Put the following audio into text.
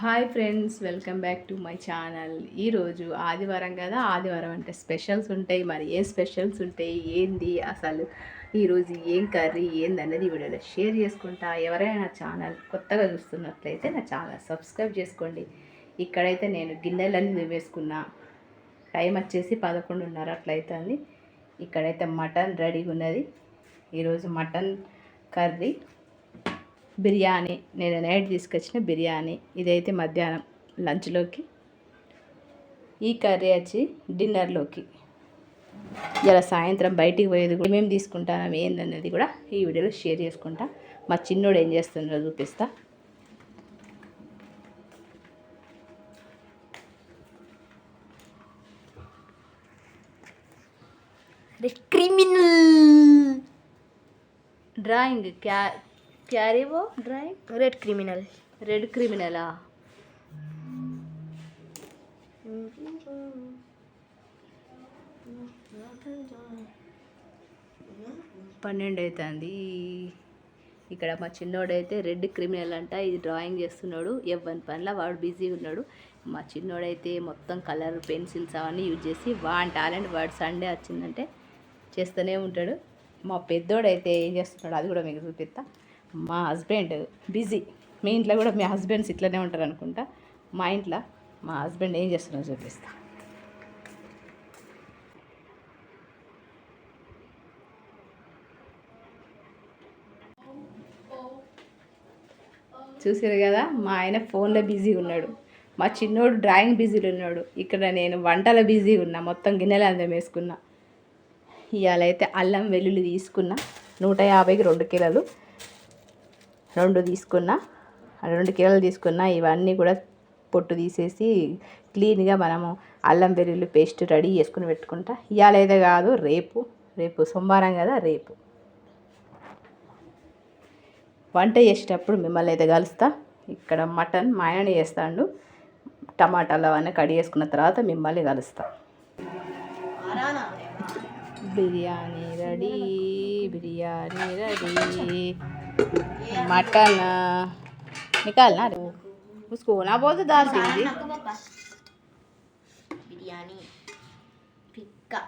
Hi friends welcome back to my channel. ఈరోజు ఆదివారం కదా ఆదివారం అంటే స్పెషల్స్ ఉంటాయి. మరి ఏ స్పెషల్స్ ఉంటాయి? ఏంది? అసలు ఈరోజు ఏం కర్రీ? ఏంది అన్నది వీడియోలో షేర్ చేసుకుంటా. ఎవరైనా నా ఛానల్ కొత్తగా చూస్తున్నట్లయితే నా ఛానల్ సబ్స్క్రైబ్ చేసుకోండి. ఇక్కడైతే నేను గిన్నెలన్నీ వేసుకున్నా టైం వచ్చేసి పదకొండున్నర అట్లయితుంది. ఇక్కడైతే మటన్ రెడీగా ఉన్నది. ఈరోజు మటన్ కర్రీ. బిర్యానీ నేను నైట్ తీసుకొచ్చిన బిర్యానీ. ఇదైతే మధ్యాహ్నం లంచ్లోకి. ఈ కర్రీ వచ్చి డిన్నర్లోకి. ఇలా సాయంత్రం బయటికి పోయేది కూడా మేము తీసుకుంటాం ఏందన్నది కూడా ఈ వీడియోలో షేర్ చేసుకుంటా. మా చిన్నోడు ఏం చేస్తుండో చూపిస్తా. క్రిమినల్. డ్రాయింగ్ క్యా క్యారీవో? డ్రాయింగ్ రెడ్ క్రిమినల్ రెడ్ క్రిమినలా పన్నెండు అవుతుంది ఇక్కడ మా చిన్నోడైతే రెడ్ క్రిమినల్ అంట. ఇది డ్రాయింగ్ చేస్తున్నాడు. ఎవ్వని పనిలో వాడు బిజీ ఉన్నాడు. మా చిన్నోడైతే మొత్తం కలర్ పెన్సిల్స్ అవన్నీ యూజ్ చేసి వాడి టాలెంట్ వాడు సండే వచ్చిందంటే చేస్తూనే ఉంటాడు. మా పెద్దోడైతే ఏం చేస్తున్నాడు అది కూడా మీకు చూపిస్తా. మా హస్బెండ్ బిజీ. మీ ఇంట్లో కూడా మీ హస్బెండ్స్ ఇట్లనే ఉంటారు అనుకుంటా. మా ఇంట్లో మా హస్బెండ్ ఏం చేస్తున్నాడో చూపిస్తా. చూసారు కదా మా ఆయన ఫోన్లో బిజీ ఉన్నాడు. మా చిన్నోడు డ్రాయింగ్ బిజీలో ఉన్నాడు. ఇక్కడ నేను వంటలో బిజీ ఉన్నా మొత్తం గిన్నెలు అందం వేసుకున్నా. ఇవాళ అయితే అల్లం వెల్లుల్లి తీసుకున్నా. నూట యాభైకి రెండు కిలోలు. రెండు తీసుకున్నా రెండు కీరలు తీసుకున్నా ఇవన్నీ కూడా పొట్టు తీసేసి క్లీన్గా మనము అల్లం వెల్లుల్లి పేస్ట్ రెడీ చేసుకుని పెట్టుకుంటా. ఇవాళ అయితే కాదు రేపు రేపు సోమవారం కదా రేపు. వంట చేసేటప్పుడు మిమ్మల్ని అయితే కలుస్తా. ఇక్కడ మటన్ మా ఆయన చేస్తాడు. టమాటాలు అవన్నీ కడి చేసుకున్న తర్వాత మిమ్మల్ని కలుస్తా. Biryani ready biryani ready. Mutton निकालना रे उसको होना बहुत दाल बिरयानी फिक्का